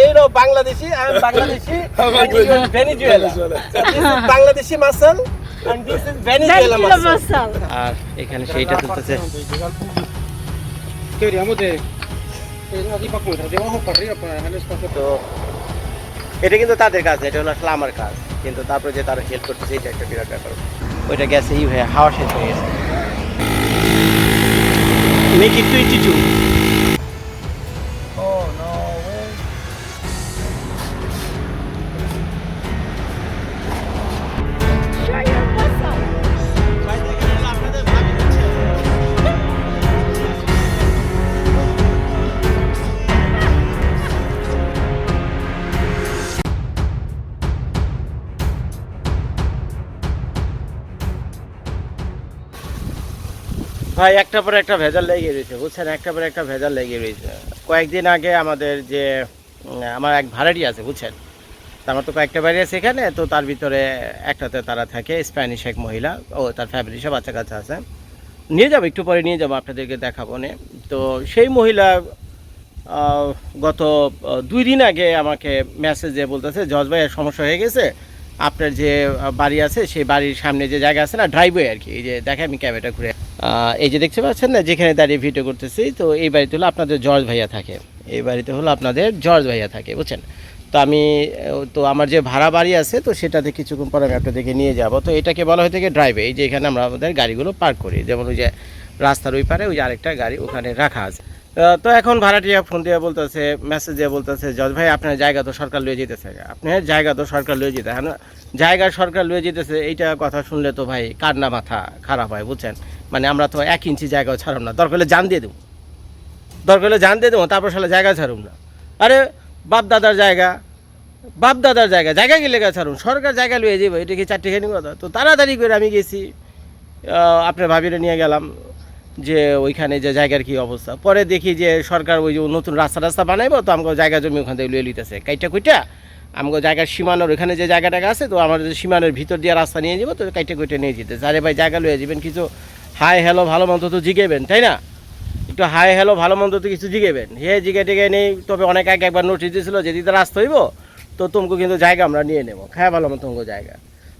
এই Bangladeshi I Bangladeshi Venezuela Bangladeshi muscle and this is Venezuela Venezuela আর এখানে সেইটা তুলতেছে। de. তো এটা কিন্তু তাদের কাজ এটা হলো আসলে আমার কাজ। কিন্তু তারপরে যে তারা হেল্প করতেছে এটা একটা বিরাট ব্যাপার। ওইটা গেছে ই হয়ে হাওয়া শেষ হয়ে গেছে। মেক ইট টোয়েন্টি ভাই একটা পরে একটা ভেজাল লেগে রয়েছে, বুঝছেন? একটা পরে একটা ভেজাল লেগে রয়েছে। কয়েকদিন আগে আমাদের যে আমার এক ভাড়াটি আছে, বুঝছেন? আমার তো কয়েকটা বাড়ি আছে এখানে, তো তার ভিতরে একটাতে তারা থাকে স্প্যানিশ এক মহিলা, ও তার ফ্যামিলি সব বাচ্চা কাচ্চা আছে। নিয়ে যাব, একটু পরে নিয়ে যাব, আপনাদেরকে দেখাবো নে। তো সেই মহিলা গত দুই দিন আগে আমাকে মেসেজ বলতেছে, জজ ভাইয়ের সমস্যা হয়ে গেছে? আপনার যে বাড়ি আছে, সেই বাড়ির সামনে যে জায়গা আছে না ড্রাইভওয়ে আর কি, এই যে দেখে আমি ক্যামেরাটা ঘুরে এই যে দেখতে পাচ্ছেন না, যেখানে দাঁড়িয়ে ভিডিও করতেছি, তো এই বাড়িতে হলো আপনাদের জর্জ ভাইয়া থাকে। এই বাড়িতে হলো আপনাদের জর্জ ভাইয়া থাকে, বুঝছেন? তো আমি, তো আমার যে ভাড়া বাড়ি আছে, তো সেটাতে কিছুক্ষণ পরে আমি আপনাদেরকে নিয়ে যাব। তো এটাকে বলা হয়ে থাকে ড্রাইভে এই যে এখানে আমরা আমাদের গাড়িগুলো পার্ক করি। যেমন ওই যে রাস্তার ওই পারে, ওই যে আরেকটা গাড়ি ওখানে রাখা আছে। তো এখন ভাড়াটিয়া ফোন দিয়ে বলতেছে মেসেজ দিয়ে বলতেছে জজ ভাই আপনার জায়গা তো সরকার লয়ে যেতেছে। আপনার জায়গা তো সরকার লয়ে যেতে এখন জায়গা সরকার লয়ে যেতেছে, এইটা কথা শুনলে তো ভাই কার না মাথা খারাপ হয়, বুঝছেন? মানে আমরা তো এক ইঞ্চি জায়গাও ছাড়ব না। দরকার হলে জান দিয়ে দেবো। দরকার হলে জান দিয়ে দেবো, তারপর সালে জায়গা ছাড়ুন না। আরে বাপ দাদার জায়গা বাপ দাদার জায়গা জায়গা গেলে গা ছাড়ুন। সরকার জায়গা লয়ে যাব এটা কি চারটে খানি কথা? তো তাড়াতাড়ি করে আমি গেছি আপনার ভাবিরে নিয়ে গেলাম যে ওইখানে যে জায়গার কি অবস্থা। পরে দেখি যে সরকার ওই যে নতুন রাস্তা রাস্তা বানাইবো, তো আমাকে জায়গা জমি ওখান থেকে লুয়ে লিতেছে কাইটা কুইটা আমাকে জায়গার সীমানোর ওখানে যে জায়গা টাকা আছে, তো আমাদের সীমানোর ভিতর দিয়ে রাস্তা নিয়ে যাব তো কাইটা কুইটা নিয়ে যেতেছে। আরে ভাই, জায়গা লয়ে যাবেন কিছু হাই, হ্যালো, ভালো মন্দ তো জিগেবেন তাই না? একটু হাই, হ্যালো, ভালো মন্দ তো কিছু জিগেবেন হে জিগে টিগে নেই, তবে অনেক আগে একবার নোটিশ দিয়েছিল যদি তো রাস্তা হইব, তো তোমাকে কিন্তু জায়গা আমরা নিয়ে নেব। খায় ভালো মতো তোমাকে জায়গা।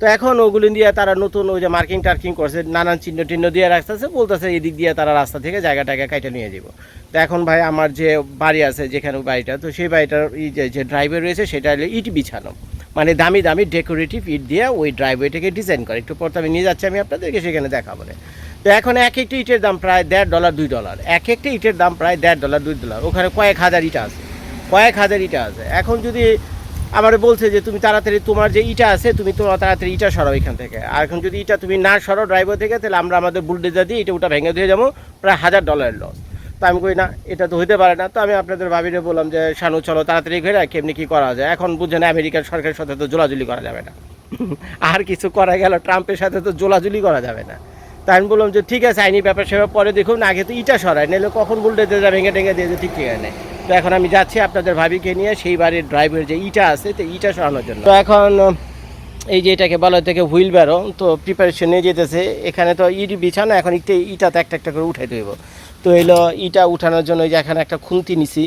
তো এখন ওগুলি দিয়ে তারা নতুন ওই যে মার্কিং টার্কিং করছে, নানান চিহ্ন টিহ্ন দিয়ে রাখতেছে, বলতেছে এদিক দিয়ে তারা রাস্তা থেকে জায়গা টায়গা কাইটা নিয়ে যাব তো এখন ভাই আমার যে বাড়ি আছে যেখানে বাড়িটা, তো সেই বাড়িটার এই যে যে ড্রাইভওয়ে রয়েছে, সেটা হলো ইট বিছানো। মানে দামি দামি ডেকোরেটিভ ইট দিয়ে ওই ড্রাইভওয়েটাকে ডিজাইন করে। একটু পর আমি নিয়ে যাচ্ছি, আমি আপনাদেরকে সেখানে দেখাবো। তো এখন এক একটি ইটের দাম প্রায় দেড় ডলার, দুই ডলার। এক একটি ইটের দাম প্রায় দেড় ডলার, দুই ডলার। ওখানে কয়েক হাজার ইটা আছে। কয়েক হাজার ইটা আছে। এখন যদি আমার বলছে যে, তুমি তাড়াতাড়ি তোমার যে ইটা আছে, তুমি তোমার তাড়াতাড়ি ইটা সরাও এখান থেকে। আর এখন যদি ইটা তুমি না সরাও ড্রাইভার থেকে, তাহলে আমরা আমাদের বুলডেজার দিয়ে এটা ওটা ভেঙে দিয়ে যাব, প্রায় হাজার ডলারের লস তো আমি কই, না, এটা তো হইতে পারে না। তো আমি আপনাদের ভাবিরে বললাম যে, শানু, চলো তাড়াতাড়ি ঘেরা কেমনি কী করা যায়? এখন বুঝে না, আমেরিকার সরকারের সাথে তো জোলাজুলি করা যাবে না। আর কিছু করা গেল, ট্রাম্পের সাথে তো জোলাজুলি করা যাবে না। তাই আমি বললাম যে ঠিক আছে, আইনি ব্যাপার সেবা পরে দেখুন, আগে তো ইটা সরায় নাহলে কখন বুলডেজার যা ভেঙে টেঙে দিয়ে ঠিক ঠিক নেই তো এখন আমি যাচ্ছি আপনাদের ভাবিকে নিয়ে, সেই বাড়ির ড্রাইভের যে ইটা আছে, তো ইটা সরানোর জন্য। তো এখন, এই যে এটাকে বলা থেকে হুইল ব্যারো তো প্রিপারেশন নিয়ে যেতেছে। এখানে তো ইট বিছানো, এখন একটু ইটাতে একটা একটা করে উঠাই দেবো। তো এলো ইটা উঠানোর জন্য ওই যে এখানে একটা খুন্তি নিছি,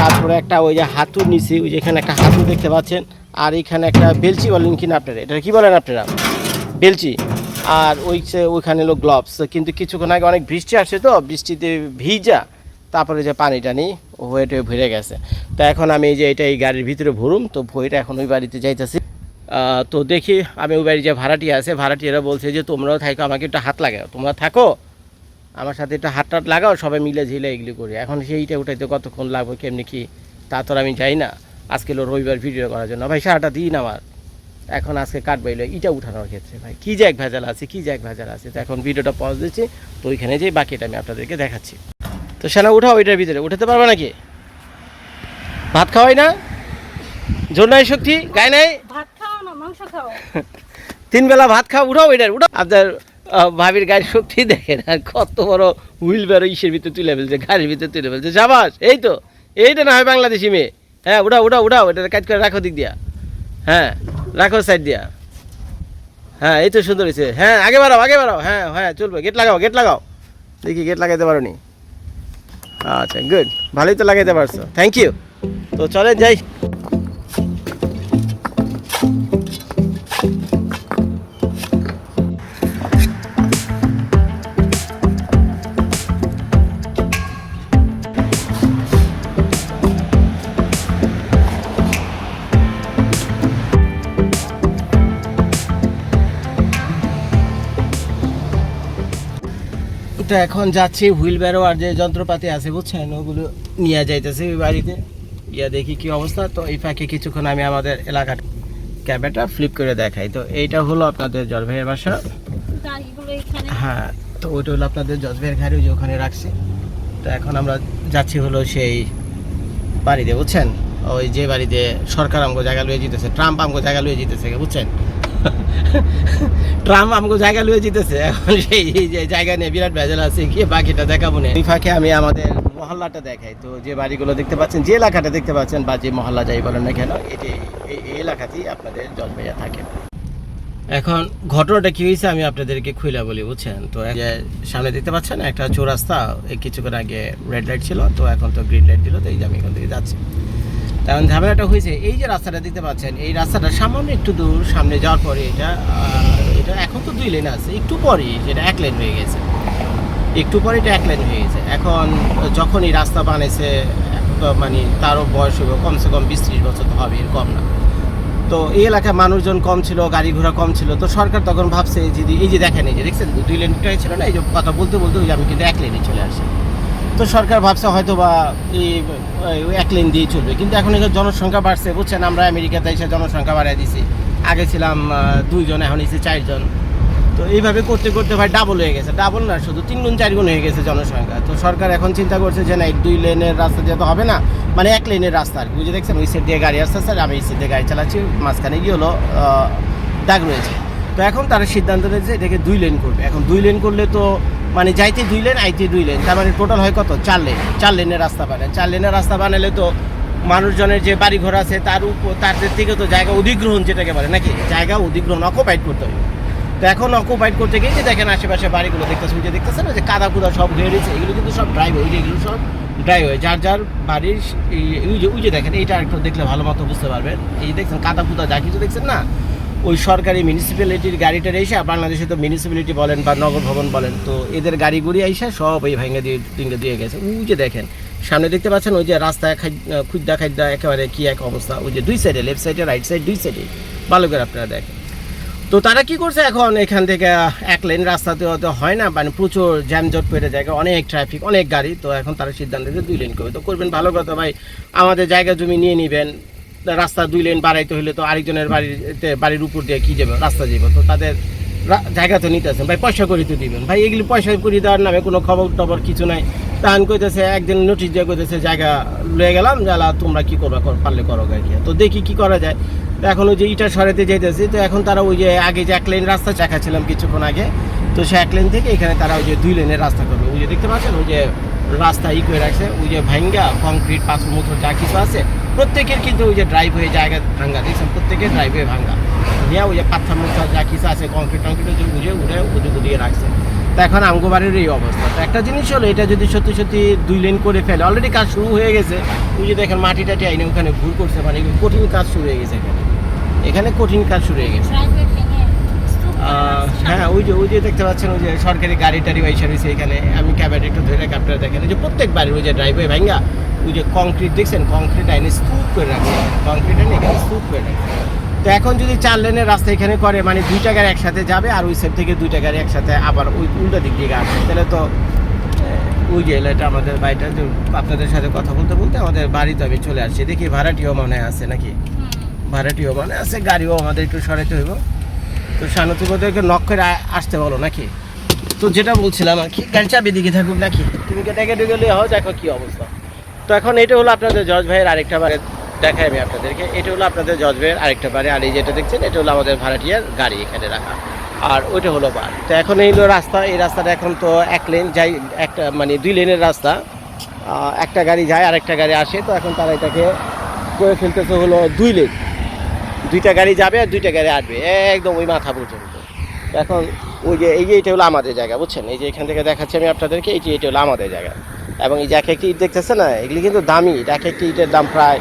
তারপরে একটা ওই যে হাতুর নিছি, ওই যে এখানে একটা হাতু দেখতে পাচ্ছেন, আর এখানে একটা বেলচি বলেন কিনা আপনারা, এটা কি বলেন আপনারা? বেলচি। আর ওই ওইখানে হলো গ্লাভস কিন্তু কিছুক্ষণ আগে অনেক বৃষ্টি আসছে তো, বৃষ্টিতে ভিজা, তারপরে যে পানিটা নেই, হয়ে টয়ে ভরে গেছে। তো এখন আমি এই যে এটা এই গাড়ির ভিতরে ভরুম, তো ভইটা এখন ওই বাড়িতে যাইতেছি। তো দেখি আমি ওই বাড়ি যে ভাড়াটি আছে, ভাড়াটিয়ারা বলছে যে, তোমরাও থাকো আমাকে একটু হাত লাগাও। তোমরা থাকো, আমার সাথে একটু হাত টাত লাগাও, সবাই মিলে ঝিলে এগুলি করি। এখন সেইটা উঠাইতে কতক্ষণ লাগবে, কেমনি কি, তা তো আমি যাই না। আজকে রবিবার ভিডিও করার জন্য। ভাই, সারাটা দিন আমার। এখন আজকে কাটবাইলো ইটা উঠানোর ক্ষেত্রে ভাই। কী যে এক ভেজাল আছে কী যে এক ভেজাল আছে। তো এখন ভিডিওটা পজ দিচ্ছি। তো ওইখানে যেই বাকিটা আমি আপনাদেরকে দেখাচ্ছি। তো সেনা উঠাও ওইটার ভিতরে। উঠাতে পারবে নাকি? ভাত খাওয়াই না? জোর নাই শক্তি? গায়ে নাই? ভাত খাও না মাংস খাও। তিন বেলা ভাত খাও উঠাও এটার উঠাও। আপনার ভাবির গাড়ির শক্তি দেখেন আর কত বড় হুইল বেরো ইসের ভিতরে তুলে ফেলছে গাড়ির ভিতরে তুলে ফেলছে। যাবাস এই তো। এইটা না হয় বাংলাদেশি মেয়ে। হ্যাঁ উঠাও উঠাও উঠাও। এটা কাজ করে রাখো দিক দিয়া। হ্যাঁ। রাখো সাইড দিয়া। হ্যাঁ এই তো সুন্দর হয়েছে হ্যাঁ আগে বাড়াও আগে বাড়াও। হ্যাঁ হ্যাঁ চলবে। গেট লাগাও গেট লাগাও। দেখি গেট লাগাইতে পারো নি আচ্ছা গুড ভালোই তো লাগাইতে পারছ। থ্যাংক ইউ তো চলে যাই। তো এখন যাচ্ছি হুইল ব্যারো আর যে যন্ত্রপাতি আছে বুঝছেন? ওগুলো নিয়ে যাইতেছে ওই বাড়িতে। ইয়া দেখি কি অবস্থা। তো এই ফাঁকে কিছুক্ষণ আমি আমাদের এলাকার ক্যাবেটা ফ্লিপ করে দেখাই। তো এইটা হলো আপনাদের জলভাইয়ের বাসা। হ্যাঁ তো ওইটা হলো আপনাদের জজবের ঘাড়ি যে ওখানে রাখছি। তো এখন আমরা যাচ্ছি হলো সেই বাড়িতে বুঝছেন? ওই যে বাড়িতে সরকার আমগো জায়গা লুয়ে জিতেছে ট্রাম্প আমগো জায়গা লুয়ে জিতেছে বুঝছেন? ট্রাম্প আমাকে জায়গা লুয়ে জিতেছে। এখন সেই যে জায়গা নিয়ে বিরাট ভেজাল আছে কি বাকিটা দেখাবো না। এই ফাঁকে আমি আমাদের মহল্লাটা দেখাই। তো যে বাড়িগুলো দেখতে পাচ্ছেন, যে এলাকাটা দেখতে পাচ্ছেন, বা যে মহল্লা যাই বলেন না কেন, এটি এই এলাকাতেই আপনাদের জজভাইয়া থাকে। এখন ঘটনাটা কি হয়েছে আমি আপনাদেরকে খুলে বলি, বুঝছেন? তো সামনে দেখতে পাচ্ছেন, একটা চৌরাস্তা কিছুক্ষণ আগে রেড লাইট ছিল, তো এখন তো গ্রিন লাইট দিল, তো এই যে আমি এখান থেকে যাচ্ছি। কারণ ঝামেলাটা হয়েছে, এই যে রাস্তাটা দেখতে পাচ্ছেন, এই রাস্তাটা সামান্য একটু দূর, সামনে যাওয়ার পরে এটা এটা এখন তো দুই লেন আছে, একটু পরেই যেটা এক লেন হয়ে গেছে। একটু পরে এটা এক লেন হয়ে গেছে। এখন যখন এই রাস্তা বানিয়েছে মানে তারও বয়স হবে কমসে কম বিশ ত্রিশ বছর তো হবে এর কম না। তো এই এলাকায় মানুষজন কম ছিল, গাড়ি ঘোড়া কম ছিল, তো সরকার তখন ভাবছে যদি এই যে দেখেন, এই যে দেখছেন, দুই লেনটাই ছিল না, এই যে কথা বলতে বলতে আমি কিন্তু এক লেনে চলে আসি। তো সরকার ভাবছে হয়তো বা এক লেন দিয়ে চলবে। কিন্তু এখন এখানে জনসংখ্যা বাড়ছে, বুঝছেন? আমরা আমেরিকাতে এসে জনসংখ্যা বাড়িয়ে দিছি। আগে ছিলাম দুইজন, এখন এসে চারজন। তো এইভাবে করতে করতে ভাই ডাবল হয়ে গেছে। ডাবল না, শুধু তিন গুণ, চার গুণ হয়ে গেছে জনসংখ্যা। তো সরকার এখন চিন্তা করছে যে, না দুই লেনের রাস্তা যেহেতু হবে না। মানে এক লেনের রাস্তা আর বুঝে দেখছেন? ওই দিয়ে গাড়ি আসতে স্যার, আমি এই দিয়ে গাড়ি চালাচ্ছি, মাঝখানে গিয়ে হলো দাগ রয়েছে। তো এখন তারা সিদ্ধান্ত নিয়েছে, এটাকে দুই লেন করবে। এখন দুই লেন করলে তো মানে যাইতে দুই লেন, আইতে দুই লেন। তার মানে টোটাল হয় কত? চার লেন। চার লেনের রাস্তা বানায়। চার লেনের রাস্তা বানালে তো মানুষজনের যে বাড়ি ঘর আছে, তার উপর তাদের থেকে তো জায়গা অধিগ্রহণ যেটাকে বলে, নাকি? জায়গা অধিগ্রহণ অকুপাইড করতে হবে তো এখন অকুপাইড করতে গিয়ে যে দেখেন আশেপাশে বাড়িগুলো দেখতেছেন যে দেখতেছেন না যে কাদা কুদা সব হয়ে রয়েছে, এগুলো কিন্তু সব ড্রাইভ ওই এগুলো সব ড্রাইভ হয়ে। যার যার বাড়ির এই- যে ওই যে দেখেন, এইটা একটু দেখলে ভালো মতো বুঝতে পারবেন। এই দেখছেন কাদা কুদা যা কিছু দেখছেন না? ওই সরকারি মিউনিসিপ্যালিটির গাড়িটা এসে বাংলাদেশে তো মিউনিসিপ্যালিটি বলেন বা নগর ভবন বলেন, তো এদের গাড়ি গুড়ি এসে সব এই ভেঙে দিয়ে, টিঙ্গে দিয়ে গেছে। ওই যে দেখেন, সামনে দেখতে পাচ্ছেন ওই যে রাস্তায় খাই- খুদ্দা খাদ্যা একেবারে কী এক অবস্থা। ওই যে দুই সাইডে লেফট সাইডে রাইট সাইড দুই সাইডে ভালো করে আপনারা দেখেন। তো তারা কি করছে এখন? এখান থেকে এক লেন রাস্তাতে হয়তো হয় না মানে প্রচুর জ্যামজট পেরে জায়গা অনেক ট্রাফিক অনেক গাড়ি। তো এখন তারা সিদ্ধান্ত দুই লেন করবে তো করবেন ভালো কথা ভাই, আমাদের জায়গা জমি নিয়ে নেবেন। রাস্তা দুই লেন বাড়াইতে হলে তো আরেকজনের বাড়িতে, বাড়ির উপর দিয়ে কি যাবে? রাস্তা যাবে তো তাদের জায়গা তো নিতেছেন ভাই, পয়সা করে তো দিবেন। ভাই, এগুলি পয়সা করে দেওয়ার নামে কোনো খবর টবর কিছু নাই। তাহান কইতেছে, একদিন নোটিশ দিয়ে কইতেছে, জায়গা লয়ে গেলাম জ্বালা তোমরা কী করবা? কর- পারলে করো গাড়ি তো দেখি কি করা যায়। তো এখন ওই যে ইটা সরাতে যাইতেছি, তো এখন তারা ওই যে আগে যে এক লেন রাস্তা চাকাছিলাম কিছুক্ষণ আগে, তো সে এক লেন থেকে এখানে তারা ওই যে দুই লেনের রাস্তা করবে। ওই যে দেখতে পাচ্ছেন? ওই যে রাস্তা ই করে রাখছে। ওই যে ভাঙ্গা কংক্রিট পাথর মতো যা কিছু আছে, প্রত্যেকের কিন্তু ওই যে ড্রাইভ হয়ে জায়গা ভাঙ্গা, দেখছেন? প্রত্যেকের ড্রাইভ হয়ে ভাঙ্গা। নিয়ে ওই যে পাথর মতো যা কিছু আছে কংক্রিট টংক্রিট যে উঠে উঠে উঠিয়ে রাখছে। তো এখন আমগোবাড়ির এই অবস্থা। তো একটা জিনিস হলো, এটা যদি সত্যি সত্যি দুই লেন করে ফেলে অলরেডি কাজ শুরু হয়ে গেছে। ওই যে দেখেন, মাটি টাটি আইনে ওখানে ভুল করছে মানে কঠিন কাজ শুরু হয়ে গেছে এখানে। এখানে কঠিন কাজ শুরু হয়ে গেছে ড্রাইভার ভেঙে স্তূপ করে আহ, রাখছে। হ্যাঁ ওই যে ওই যে দেখতে পাচ্ছেন ওই যে সরকারি গাড়ি টাড়ি ওই সার্ভিসে এখানে। আমি ক্যাবেট একটু ধরে আপনারা দেখেন। ওই যে প্রত্যেক বাড়ির ওই যে ড্রাইভওয়ে ভাঙ্গা ওই যে কংক্রিট দেখছেন? কংক্রিট আইনে স্তূপ করে রাখছে কংক্রিট আইনে এখানে স্তূপ করে রাখছে তো এখন যদি চার লেনের রাস্তা এখানে করে মানে দুইটা গাড়ি একসাথে যাবে আর ওই সাইড থেকে দুইটা গাড়ি একসাথে আবার ওই উল্টা দিক দিয়ে আসবে। তাহলে তো ওই যে এটা আমাদের বাড়িটা যে আপনাদের সাথে কথা বলতে বলতে আমাদের বাড়িতে আমি চলে আসছি। দেখি ভাড়াটিও মনে আছে নাকি? ভাড়াটিও মনে আছে গাড়িও আমাদের একটু সরাইতে হইব। তো শানতি ওদেরকে নক করে আসতে বলো নাকি? তো যেটা বলছিলাম আর কি, গাড়ি চাবি দিকে থাকুক নাকি? তুমি কেটে কেটে গেলে হও দেখো কী অবস্থা। তো এখন এটা হলো আপনাদের জজ ভাইয়ের আরেকটা বারে দেখাই আমি আপনাদেরকে। এটা হলো আপনাদের জজ ভাইয়ের আরেকটা বারে। আর এই যেটা দেখছেন, এটা হলো আমাদের ভাড়াটিয়ার গাড়ি এখানে রাখা। আর ওইটা হলো বার। তো এখন এই হলো রাস্তা। এই রাস্তাটা এখন তো এক লেন যাই, একটা মানে দুই লেনের রাস্তা। একটা গাড়ি যায় আর একটা গাড়ি আসে। তো এখন তারা এটাকে করে ফেলতেছে হলো দুই লেন। দুইটা গাড়ি যাবে আর দুইটা গাড়ি আসবে, একদম ওই মাথা পর্যন্ত। এখন ওই যে, এই যে এটা হলো আমাদের জায়গা, বুঝছেন? এই যে এখান থেকে দেখাচ্ছি আমি আপনাদেরকে, এই যে এটা হলো আমাদের জায়গা। এবং এই যে এক একটি ইট দেখতেছে না, এগুলি কিন্তু দামি এক একটি ইটের দাম প্রায়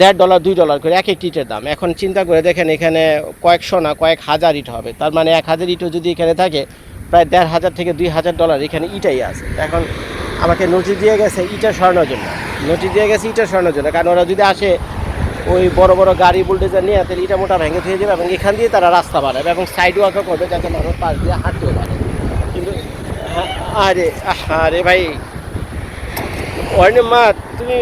দেড় ডলার, দুই ডলার করে এক একটি ইটের দাম। এখন চিন্তা করে দেখেন এখানে কয়েকশো না কয়েক হাজার ইট হবে, তার মানে এক হাজার ইটও যদি এখানে থাকে, প্রায় দেড় হাজার থেকে দুই হাজার ডলার এখানে ইটাই আছে। এখন আমাকে নোটিশ দিয়ে গেছে ইটা সরানোর জন্য। নোটিশ দিয়ে গেছে ইটা সরানোর জন্য, কারণ ওরা যদি আসে ওই বড় বড় গাড়ি বুলডোজার নিয়ে তাহলে ইটা মোটা ভেঙে থেকে যাবে এবং এখান দিয়ে তারা রাস্তা বানাবে এবং সাইড ওয়াকও করবে যাতে মানুষ পাশ দিয়ে হাঁটতেও পারে। কিন্তু হ্যাঁ, আরে আরে ভাই অর্ণে মা তুমি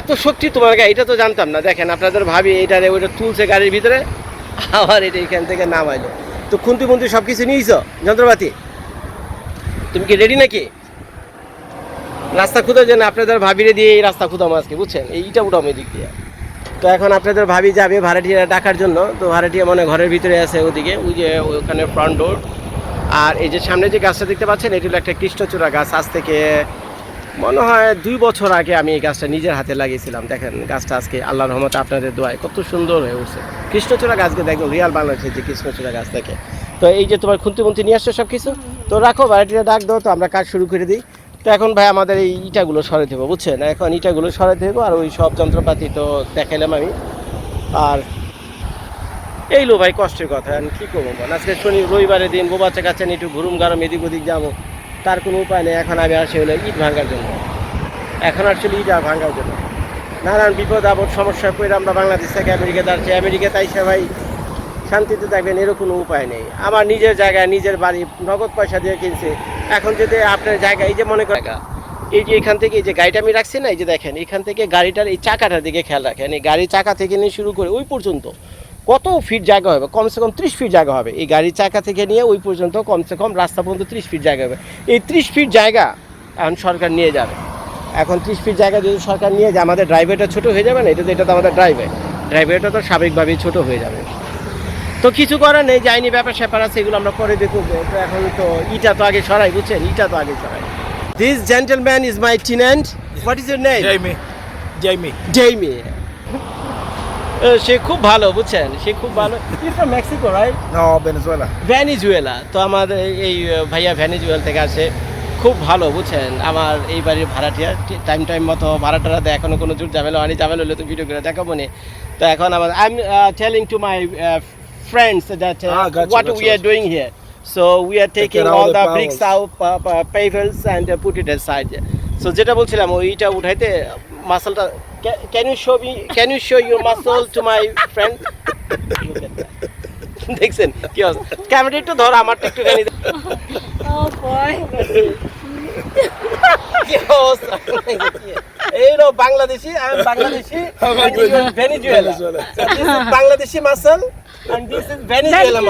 এত শক্তি তোমার গায়ে এটা তো জানতাম না। দেখেন আপনাদের ভাবি এইটারে ওইটা তুলছে গাড়ির ভিতরে আবার এটা এখান থেকে নামাইলো। তো খুন্তি মুন্তি সব কিছু নিয়েছ যন্ত্রপাতি? তুমি কি রেডি নাকি? রাস্তা খুঁজো যেন আপনাদের ভাবিরে দিয়ে এই রাস্তা খুঁদাম আজকে বুঝছেন? এইটা ইটা উঠাম এদিক দিয়ে। তো এখন আপনাদের ভাবি যাবে ভাড়াটিয়া ডাকার জন্য, তো ভাড়াটিয়া মনে ঘরের ভিতরে আছে ওদিকে, ওই যে ওখানে ফ্রন্ট ডোর আর এই যে সামনে যে গাছটা দেখতে পাচ্ছেন, এটি হলো একটা কৃষ্ণচূড়া গাছ। আজ থেকে মনে হয় দুই বছর আগে আমি এই গাছটা নিজের হাতে লাগিয়েছিলাম। দেখেন, গাছটা আজকে আল্লাহ রহমতে আপনাদের দোয়ায় কত সুন্দর হয়ে উঠছে। কৃষ্ণচূড়া গাছকে দেখো রিয়াল বাংলাদেশের যে কৃষ্ণচূড়া গাছ থেকে তো এই যে তোমার খুন্তি মুন্তি নিয়ে আসছো সব কিছু তো রাখো ভাড়াটিটা ডাক দাও, তো আমরা কাজ শুরু করে দিই। তো এখন ভাই আমাদের এই ইটাগুলো সরে দেবো, বুঝছেন? এখন ইটাগুলো সরে দেবো আর ওই সব যন্ত্রপাতি তো দেখাইলাম আমি। আর এই লো ভাই, কষ্টের কথা আমি কী করব বল? আজকে শনি রবিবারের দিন বোবাচ্চা কাচ্চা নিয়ে একটু ঘুরুম গারম এদিক ওদিক যাব। তার কোনো উপায় নেই, এখন আমি আসি হলো ইট ভাঙার জন্য। এখন আসলে ইট আর ভাঙার জন্য। নানান বিপদ আপদ সমস্যায় পড়ে আমরা বাংলাদেশ থেকে আমেরিকাতে আসছি আমেরিকাতে আইসা ভাই শান্তিতে থাকবেন এরও কোনো উপায় নেই। আমার নিজের জায়গায় নিজের বাড়ি নগদ পয়সা দিয়ে কিনছে। এখন যদি আপনার জায়গা এই যে মনে করেন এই যে এখান থেকে এই যে গাড়িটা আমি রাখছি না এই যে দেখেন এখান থেকে গাড়িটার এই চাকাটার দিকে খেয়াল রাখেন। এই গাড়ির চাকা থেকে নিয়ে শুরু করে ওই পর্যন্ত কত ফিট জায়গা হবে? কমসে কম ত্রিশ ফিট জায়গা হবে। এই গাড়ির চাকা থেকে নিয়ে ওই পর্যন্ত কমসে কম রাস্তা পর্যন্ত ত্রিশ ফিট জায়গা হবে। এই ত্রিশ ফিট জায়গা এখন সরকার নিয়ে যাবে। এখন ত্রিশ ফিট জায়গা যদি সরকার নিয়ে যায় আমাদের ড্রাইভারটা ছোটো হয়ে যাবে না? এটা তো এটা তো আমাদের ড্রাইভার ড্রাইভারটা তো স্বাভাবিকভাবেই ছোটো হয়ে যাবে। তো কিছু করার নেই যাইনি ব্যাপার স্যাপার আছে এগুলো আমরা পরে দেখব। তো এখন তো ইটা তো আগে সরাই বুঝছেন? ইটা তো আগে সরাই this gentleman is my tenant what is your name Jamie. Jamie. Jamie সে খুব ভালো বুঝছেন? সে খুব ভালো। Is from Mexico right No, Venezuela. Venezuela তো আমাদের এই ভাইয়া ভ্যানিজুয়েল থেকে আসে। খুব ভালো বুঝছেন? আমার এই বাড়ির ভাড়াটিয়া টাইম টাইম মতো ভাড়াটারা দেয় এখনও কোনো জোর ঝামেলা হয়নি। ঝামেলা হলে তো ভিডিও করে দেখাবো নি। তো এখন আমার I am telling to my friends that Ah, gotcha, what gotcha, gotcha. Doing here so we are taking out all the panels. Bricks out pebbles and put it side so যেটা বলছিলাম ওইটা উঠাইতে মাসলটা can you show me can you show your muscle to my friend দেখছেন কি অবস্থা camera একটু ধর আমারটা একটুখানি Oh. কি অবস্থা এই লো বাংলাদেশি আমি Bangladeshi Venezuela. Bangladeshi muscle and this is Venezuela.